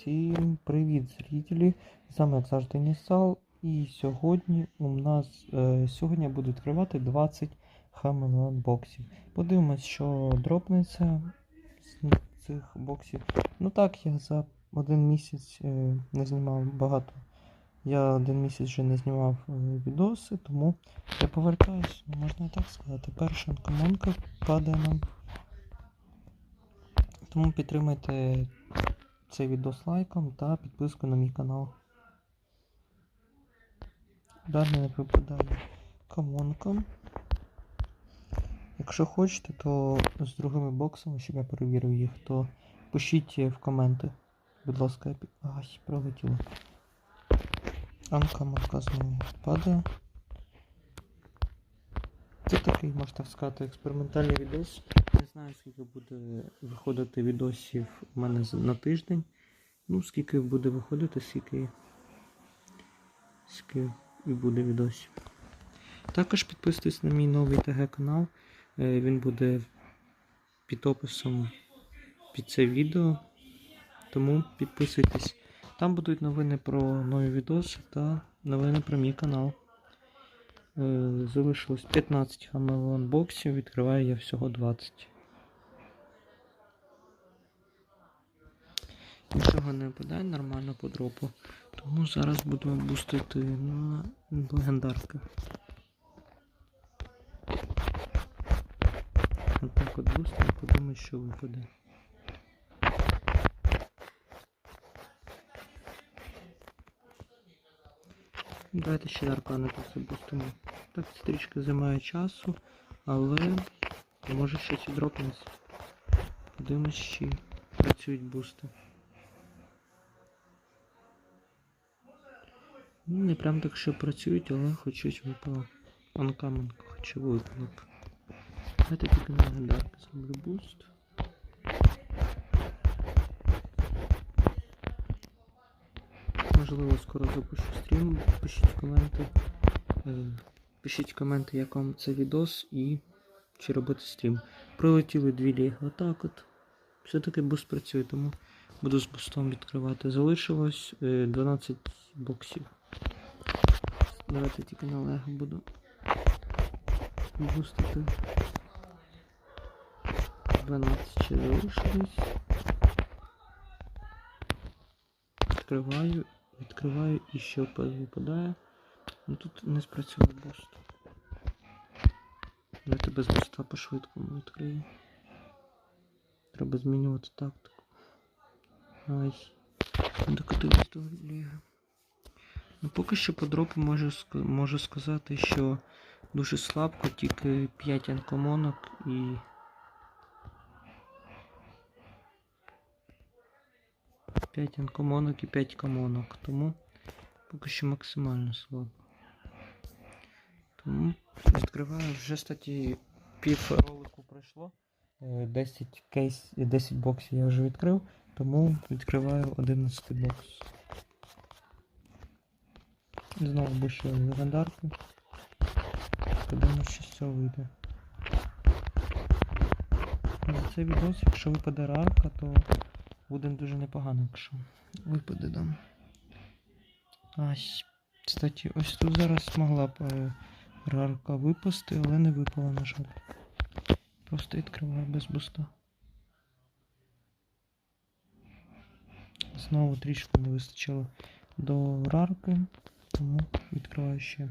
Всім привіт, зрителі! З вами як завжди Нісал. І сьогодні у нас е, сьогодні буду відкривати 20 хамелеон боксів. Подивимось, що дропнеться з цих боксів. Ну так, я за один місяць е, не знімав багато. Я один місяць вже не знімав е, відоси, тому я повертаюсь, ну, можна так сказати. Перша комонка падає нам. Тому підтримайте цей відос лайком та підпискою на мій канал. Далі не випадає комонка. Якщо хочете, то з другими боксами, щоб я перевірив їх, то пишіть в коменти. Будь ласка, я під... Ай, пролетіло. Анкомонка знову падає. Це такий, можна сказати, експериментальний відос. Знаю, скільки буде виходити відосів у мене на тиждень. Ну, скільки буде виходити, скільки, скільки і буде відосів. Також підписуйтесь на мій новий ТГ канал. Е, Він буде під описом під це відео. Тому підписуйтесь. Там будуть новини про нові відоси та новини про мій канал. Е, Залишилось 15 хамелеон боксів, відкриваю я всього 20. Нічого не випадає нормально по дропу. Тому зараз будемо бустити на легендарки. Отак от бустимо, подумаю, що випаде. Давайте ще аркани просто бустимо. Так, це трішки займає часу, але може щось і дропнеться. Подивимось, чи працюють бусти. Ну, не прям так, що працюють, але хоч щось випало. Анкаменко, хоч і випало б. Давайте тільки на легендарки зроблю буст. Можливо, скоро запущу стрім. Пишіть коменти. Е, Пишіть коменти, як вам це відос і чи робити стрім. Прилетіли дві ліги. Отак от. Все-таки буст працює, тому буду з бустом відкривати. Залишилось е, 12 боксів. Давайте тільки на лего буду бустити. 12 ще залишилось. Відкриваю, відкриваю і ще випадає. Ну тут не спрацює буст. Давайте без буста по-швидкому відкрию. Треба змінювати тактику. Ай. Докотились до ліги. Ну поки що по дропу можу, можу сказати, що дуже слабко, тільки 5 анкомонок і. П'ять анкомонок і 5 комонок, тому поки що максимально слабо. Тому відкриваю вже статі пів ролику пройшло. Е, 10 кейс, 10 боксів я вже відкрив, тому відкриваю 11 бокс. Знову більше легендарки. Подивимось, що з цього вийде. За цей відос, якщо випаде рарка, то буде дуже непогано, якщо випаде там. Ась. Кстати, ось тут зараз могла б е, рарка випасти, але не випала, на жаль. Просто відкриваю без буста. Знову трішки не вистачило до рарки, тому відкриваю ще.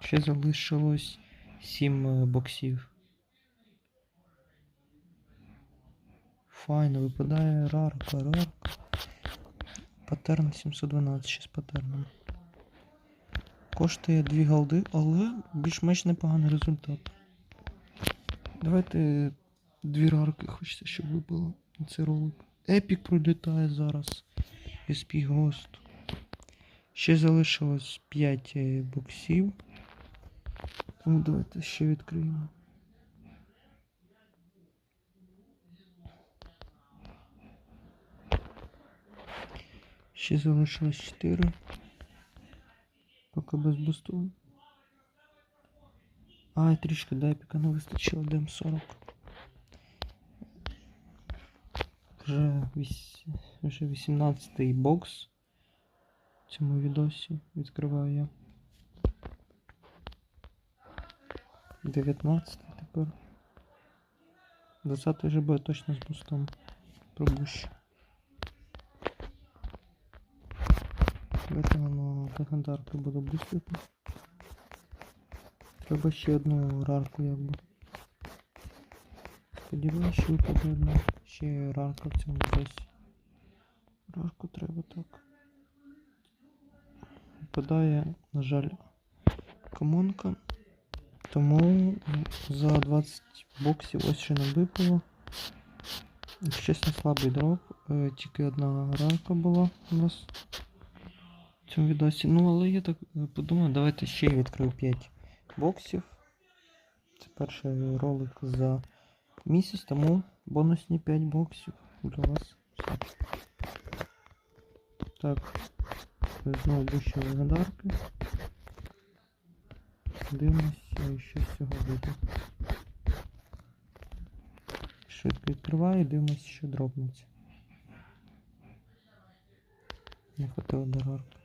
Ще залишилось 7 боксів. Файно, випадає рарка, рарка. Паттерн 712 ще з паттерном. Коштує 2 голди, але більш-менш непоганий результат. Давайте дві рарки хочеться, щоб випало на цей ролик. Епік пролітає зараз. SP Ghost. Ще залишилось 5 е, боксів. Тому давайте ще відкриємо. Ще залишилось 4. Поки без бусту. Ай, трішки депіка не вистачило ДМ40. Вже, вже 18-й бокс в цьому відосі відкриваю я. 19 тепер. 20 вже буде точно з бустом. Пробущу. Давайте на легендарки буду бустити. Треба ще одну рарку якби. Сподіваюсь, що випаде одна ще рарка в цьому досі. Рарку треба так. Випадає, на жаль, комонка. Тому за 20 боксів ось ще не випало. Чесно, слабий дроп. Е, Тільки одна рарка була у нас в цьому відосі. Ну, але я так е, подумав, давайте ще відкрив 5 боксів. Це перший ролик за місяць, тому бонусні 5 боксів для вас. Так, знову більше легендарки. Дивимося, що з цього буде. Швидко відкриваю, дивимося, що дробниця. Не хватило до рарки.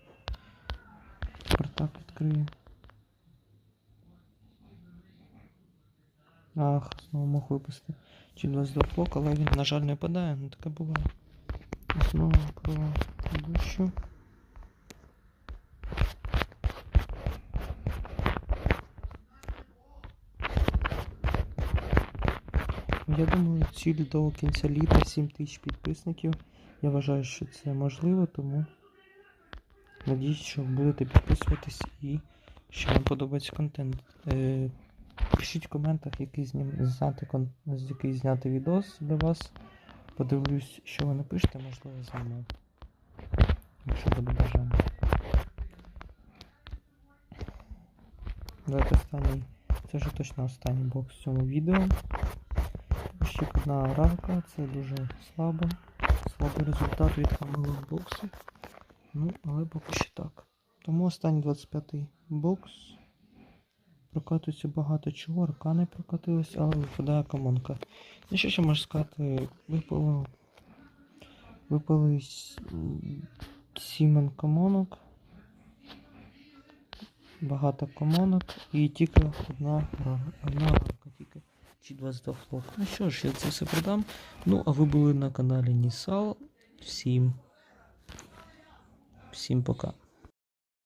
Спартак відкриє. Ах, знову мог випустити. Чи 22 флок, але він, на жаль, не падає, ну таке буває. Знову про дощу. Я думаю, ціль до кінця літа 7 тисяч підписників. Я вважаю, що це можливо, тому надіюсь, що будете підписуватись і що вам подобається контент. Пишіть в коментах, який зняти, з який зняти відос для вас. Подивлюсь, що ви напишете, можливо, зніму. Якщо буде бажання. Давайте останній. Це вже точно останній бокс в цьому відео. Ще одна ранка, це дуже слабо. Слабий результат від хамилих боксів. Ну, але поки що так. Тому останній 25-й бокс. Прокатується багато чого, аркани прокатились, але випадає комонка. Ну що ще можу сказати, випало. Випали сімен комонок. Багато комонок і тільки одна, одна тільки. Чи 22 флоп. Ну що ж, я це все продам. Ну, а ви були на каналі Нісал. Всім. Всім пока.